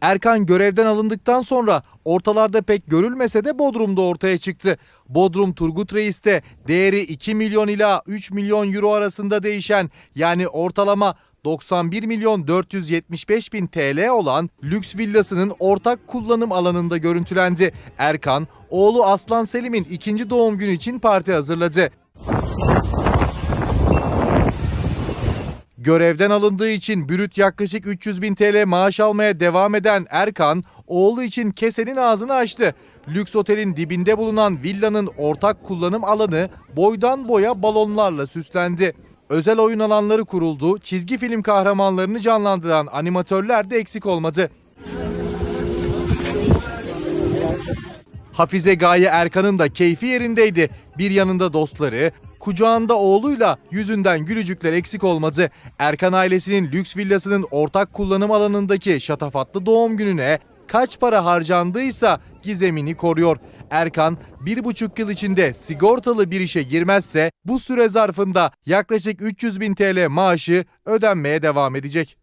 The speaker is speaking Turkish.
Erkan görevden alındıktan sonra ortalarda pek görülmese de Bodrum'da ortaya çıktı. Bodrum Turgut Reis'te değeri 2 milyon ila 3 milyon euro arasında değişen yani ortalama 91 milyon 475 bin TL olan lüks villasının ortak kullanım alanında görüntülendi. Erkan, oğlu Aslan Selim'in ikinci doğum günü için parti hazırladı. Görevden alındığı için bürüt yaklaşık 300 bin TL maaş almaya devam eden Erkan, oğlu için kesenin ağzını açtı. Lüks otelin dibinde bulunan villanın ortak kullanım alanı boydan boya balonlarla süslendi. Özel oyun alanları kuruldu, çizgi film kahramanlarını canlandıran animatörler de eksik olmadı. Hafize Gaye Erkan'ın da keyfi yerindeydi. Bir yanında dostları, kucağında oğluyla yüzünden gülücükler eksik olmadı. Erkan ailesinin lüks villasının ortak kullanım alanındaki şatafatlı doğum gününe kaç para harcandıysa gizemini koruyor. Erkan bir buçuk yıl içinde sigortalı bir işe girmezse bu süre zarfında yaklaşık 300 bin TL maaşı ödenmeye devam edecek.